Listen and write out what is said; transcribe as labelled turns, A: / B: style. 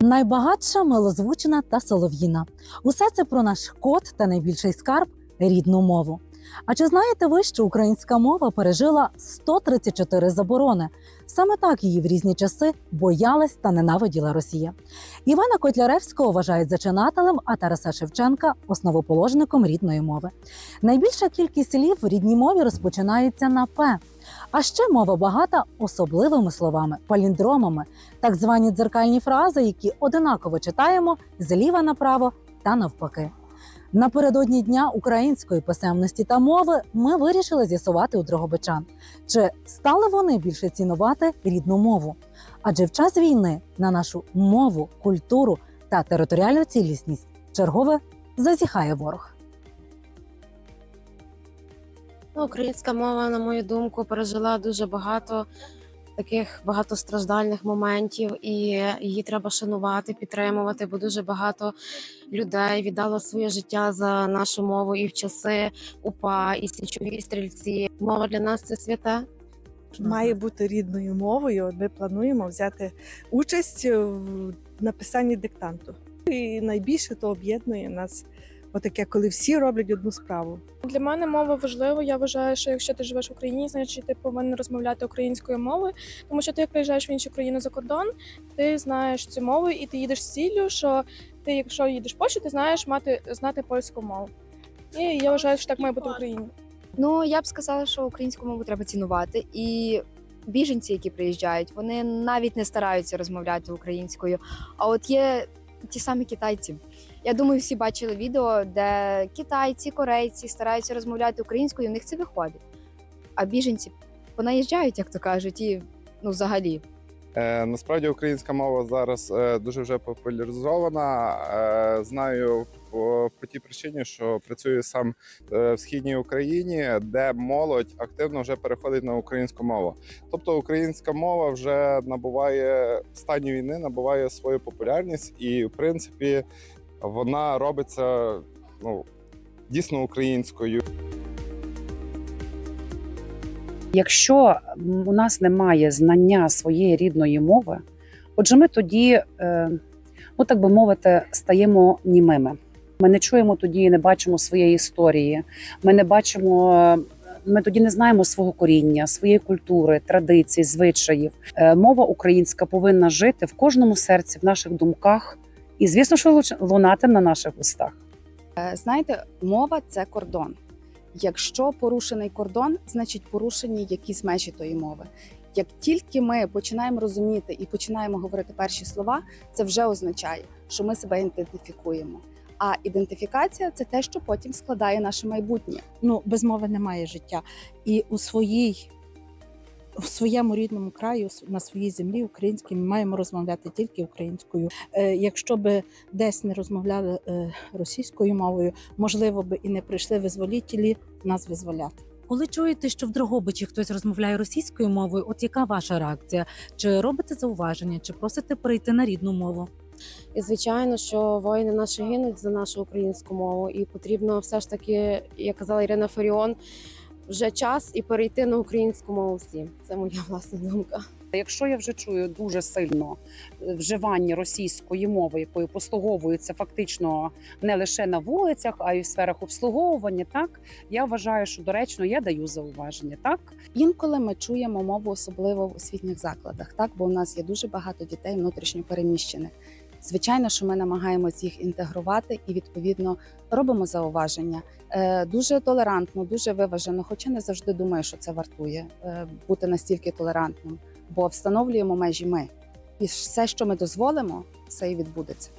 A: Найбагатша, милозвучна та солов'їна. Усе це про наш код та найбільший скарб рідну мову. А чи знаєте ви, що українська мова пережила 134 заборони? Саме так її в різні часи боялась та ненавиділа Росія. Івана Котляревського вважають зачинателем, а Тараса Шевченка основоположником рідної мови. Найбільша кількість слів в рідній мові розпочинається на П. А ще мова багата особливими словами, паліндромами, так звані дзеркальні фрази, які одинаково читаємо зліва направо та навпаки. Напередодні дня української писемності та мови ми вирішили з'ясувати у Дрогобичан, чи стали вони більше цінувати рідну мову. Адже в час війни на нашу мову, культуру та територіальну цілісність чергове зазіхає ворог.
B: Ну, Українська мова, на мою думку, пережила дуже багато таких багатостраждальних моментів, і її треба шанувати, підтримувати, бо дуже багато людей віддало своє життя за нашу мову і в часи УПА, і січові стрільці. Мова для нас це святе.
C: має бути рідною мовою. Ми плануємо взяти участь в написанні диктанту. І найбільше то об'єднує нас отаке, коли всі роблять одну справу.
D: Для мене мова важлива. Я вважаю, що якщо ти живеш в Україні, значить ти повинен розмовляти українською мовою, тому що ти як приїжджаєш в іншу країну за кордон, ти знаєш цю мову і ти їдеш з ціллю, що ти, якщо їдеш в Польщу, ти знаєш мати знати польську мову. І я вважаю, що так має бути в Україні.
E: Ну я б сказала, що українську мову треба цінувати. І біженці, які приїжджають, вони навіть не стараються розмовляти українською. А от є ті самі китайці. Я думаю, всі бачили відео, де китайці, корейці стараються розмовляти українською, і в них це виходить. А біженці понаїжджають, як то кажуть, і ну взагалі.
F: Е, насправді українська мова зараз е, дуже вже популяризована. Е, знаю по, тій причині, що працюю сам в східній Україні, де молодь активно вже переходить на українську мову. Тобто українська мова вже набуває в стані війни, набуває свою популярність, і в принципі вона робиться ну дійсно українською.
G: Якщо у нас немає знання своєї рідної мови, отже, ми тоді, е, ну так би мовити, стаємо німими. Ми не чуємо тоді, не бачимо своєї історії. Ми не бачимо. е, Ми тоді не знаємо свого коріння, своєї культури, традицій, звичаїв. Е, Мова українська повинна жити в кожному серці, в наших думках, і звісно, що лунати на наших устах.
H: Знаєте, мова це кордон. Якщо порушений кордон, значить порушені якісь межі тої мови. Як тільки ми починаємо розуміти і починаємо говорити перші слова, це вже означає, що ми себе ідентифікуємо. А ідентифікація це те, що потім складає наше майбутнє.
I: ну, без мови немає життя. І у своїй, в своєму рідному краю, на своїй землі українській, ми маємо розмовляти тільки українською. Е, якщо би десь не розмовляли е, російською мовою, можливо би і не прийшли визволітелі нас визволяти.
A: Коли чуєте, що в Дрогобичі хтось розмовляє російською мовою, от яка ваша реакція? Чи робите зауваження, чи просите перейти на рідну мову?
B: І звичайно, що воїни наші гинуть за нашу українську мову, і потрібно все ж таки, як казала Ірина Фаріон, вже час і перейти на українську мову всім. Це моя власна думка.
G: Якщо я вже чую дуже сильно е, вживання російської мови, якою послуговуються фактично не лише на вулицях, а й в сферах обслуговування, так я вважаю, що доречно я даю зауваження. Так
H: Інколи ми чуємо мову, особливо в освітніх закладах, так бо у нас є дуже багато дітей внутрішньо переміщених. Звичайно, що ми намагаємось їх інтегрувати і відповідно робимо зауваження Е, дуже толерантно, дуже виважено. Хоча не завжди думаю, що це вартує е, бути настільки толерантним, бо встановлюємо межі ми, і все, що ми дозволимо, все і відбудеться.